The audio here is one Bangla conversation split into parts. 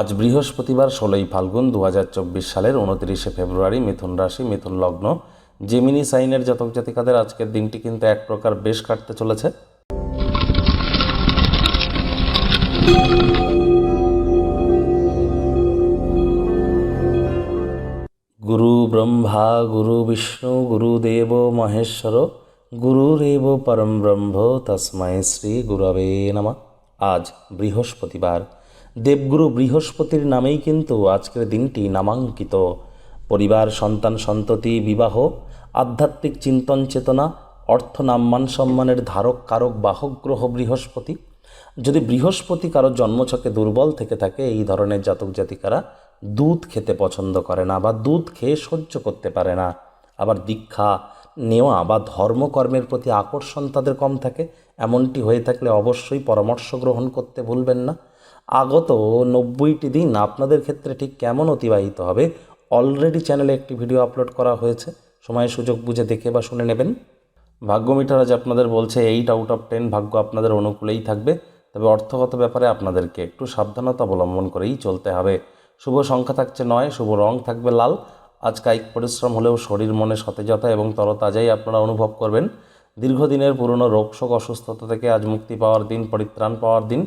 আজ বৃহস্পতিবার ষোলোই ফাল্গুন দু হাজার চব্বিশ সালের উনত্রিশে ফেব্রুয়ারি মিথুন রাশি, মিথুন লগ্ন। জেমিনি সাইনের জাতক জাতিকাদের আজকের দিনটি কিন্তু এক প্রকার বেশ কাটতে চলেছে। গুরু ব্রহ্মা, গুরু বিষ্ণু গুরুদেব মহেশ্বর গুরুরেব পরম ব্রহ্ম, তস্মৈ শ্রী গুরবে নমঃ। আজ বৃহস্পতিবার। দেবগুরু বৃহস্পতির নামেই কিন্তু আজকের দিনটি নামাঙ্কিত। পরিবার, সন্তান, সন্ততি, বিবাহ, আধ্যাত্মিক চিন্তন চেতনা, অর্থ নাম্মান সম্মানের ধারক, কারক, বাহক, গ্রহ, বৃহস্পতি। যদি বৃহস্পতি কারও জন্মছকে দুর্বল থেকে থাকে, এই ধরনের জাতক জাতিকারা দুধ খেতে পছন্দ করে না বা দুধ খেয়ে সহ্য করতে পারে না। আবার দীক্ষা নেওয়া বা ধর্মকর্মের প্রতি আকর্ষণ তাদের কম থাকে। এমনটি হয়ে থাকলে অবশ্যই পরামর্শ গ্রহণ করতে ভুলবেন না। আগত নব্বইটি দিন আপনাদের ক্ষেত্রে ঠিক কেমন অতিবাহিত হবে? অলরেডি চ্যানেলে একটি ভিডিও আপলোড করা হয়েছে। সময় সুযোগ বুঝে দেখে বা শুনে নেবেন। ভাগ্য মিটার আজ আপনাদের বলছে এইট আউট অফ টেন ভাগ্য আপনাদের অনুকূলেই থাকবে। তবে অর্থগত ব্যাপারে আপনাদেরকে একটু সাবধানতা অবলম্বন করেই চলতে হবে। শুভ সংখ্যা থাকছে নয়, শুভ রং থাকবে লাল। আজ কায়িক পরিশ্রম হলেও শরীর, মনে সতেজতা এবং তরতাজাই আপনারা অনুভব করবেন। দীর্ঘদিনের পুরনো রোগশোক অসুস্থতা থেকে আজ মুক্তি পাওয়ার দিন, পরিত্রাণ পাওয়ার দিন।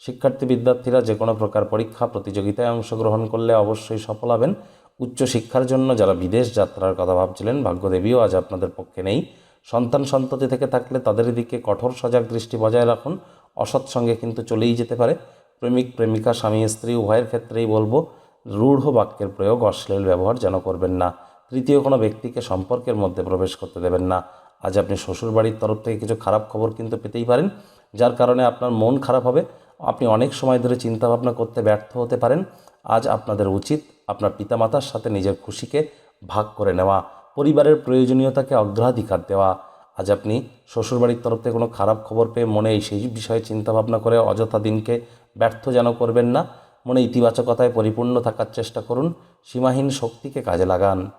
শিক্ষার্থী বিদ্যার্থীরা যে কোনো প্রকার পরীক্ষা, প্রতিযোগিতায় অংশগ্রহণ করলে অবশ্যই সফল হবেন। উচ্চশিক্ষার জন্য যারা বিদেশ যাত্রার কথা ভাবছিলেন, ভাগ্যদেবীও আজ আপনাদের পক্ষে নেই। সন্তান সন্ততি থেকে থাকলে তাদের দিকে কঠোর সজাগ দৃষ্টি বজায় রাখুন। অসৎ সঙ্গে কিন্তু চলেই যেতে পারে। প্রেমিক, প্রেমিকা, স্বামী, স্ত্রী, উভয়ের ক্ষেত্রেই বলব, রূঢ় বাক্যের প্রয়োগ অশ্লীল ব্যবহার যেন করবেন না। তৃতীয় কোনো ব্যক্তিকে সম্পর্কের মধ্যে প্রবেশ করতে দেবেন না। আজ আপনি শ্বশুরবাড়ির তরফ থেকে কিছু খারাপ খবর কিন্তু পেতেই পারেন, যার কারণে আপনার মন খারাপ হবে। আপনি অনেক সময় ধরে চিন্তাভাবনা করতে ব্যর্থ হতে পারেন। আজ আপনাদের উচিত আপনার পিতামাতার সাথে নিজের খুশিকে ভাগ করে নেওয়া, পরিবারের প্রয়োজনীয়তাকে অগ্রাধিকার দেওয়া। আজ আপনি শ্বশুরবাড়ির তরফ থেকে কোনো খারাপ খবর পেয়ে মনে এই সেই বিষয়ে চিন্তাভাবনা করে অযথা দিনকে ব্যর্থ যেন করবেন না। মনে ইতিবাচকতায় পরিপূর্ণ থাকার চেষ্টা করুন। সীমাহীন শক্তিকে কাজে লাগান।